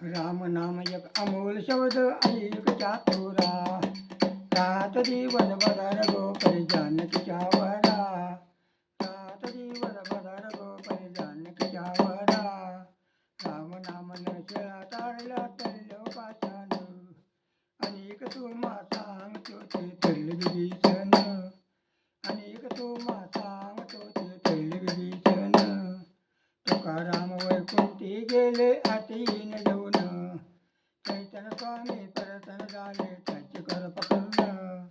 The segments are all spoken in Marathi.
राम नाम एक अमोल शब्द अनेक चातुरा। रात दिवस बदर गोपरी जानकीच्या वरा रात दिवस बदर गोपरी जानकीच्या वरा राम नाम न शिळा तारला तरलो पाचान अनेक तू मा सांगतो ते तल्ली अनेक तू मा सांगतो ते तल्ली तुकाराम वैकुंठी गेले अतीन जाऊन चैतन स्वामी परतन झाले त्याचे कर पकडलं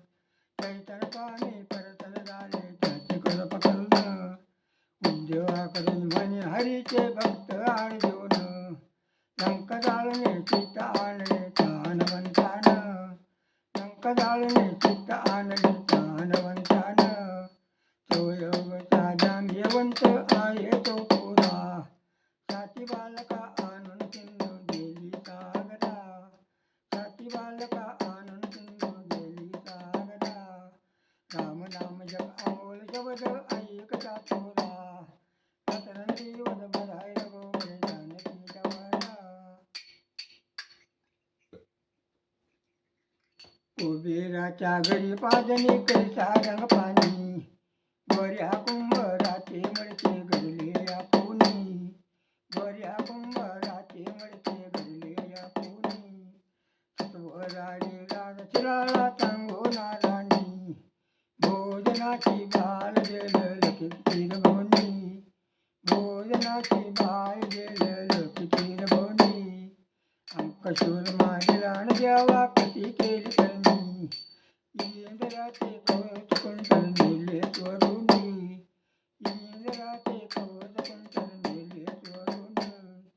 चैतन स्वामी परतन झाले त्याचे कर पकडलं उद्योगा करून म्हणे हरीचे भक्त आण देऊन लंक जाळणे चित्त आणले तानवंतान लंक जाळणे राम नाम जप अमोल शब्द थोरा सतरंगी वद बधाय जानकी घरी रंग पाणी. अंकशूर मांडलाण द्यावा कशी केली त्यांनी इंद्राचे कवच कुंडल नेले त्वरुणी इंद्राचे कवच कुंडल नेले त्वरुणी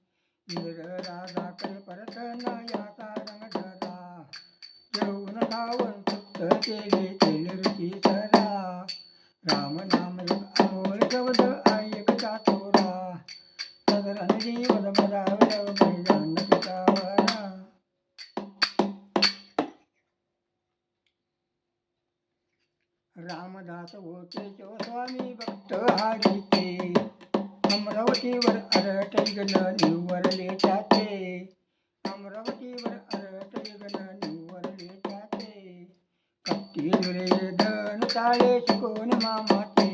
इंद्र राधा कर परत याचा रंग धरा. जेवण खावण फक्त केले केले ऋषी सरा. राम नाम जप अमोल शब्द ऐकता थोरा सदरन जीवन रामदास होते शिवस्वामी भक्त हारीचे अमरावतीवर अरटगन निवरले त्याचे अमरावतीवर अरटगन निवरले त्याचे कत्ती दुरे धन ताळे शिकून मामाचे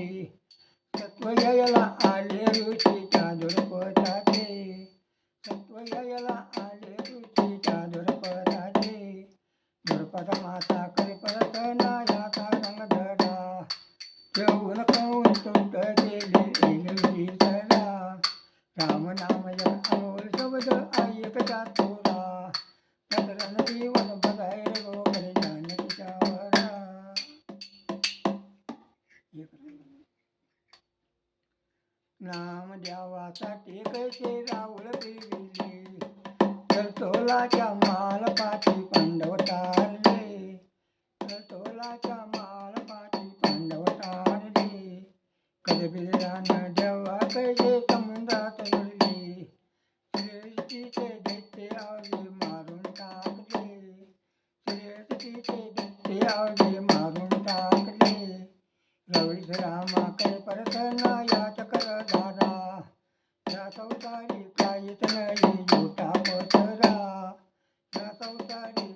राम नाम जप अमोल शब्द ऐकता जीवन जानकीच्या वरा नाम द्यावासाठी कैसे राहुल पिविली तर तोलाच्या माल कदबिरान देवा कैसे समुद्रात उडले श्रेष्ठीचे दैत्य आवले मारून टाकले। श्रेष्ठीचे दैत्य आवले मारून टाकले। रवीश रामाकडे परत या चक्र धारा या संसारी नाही झुटा पसरा। या संसारी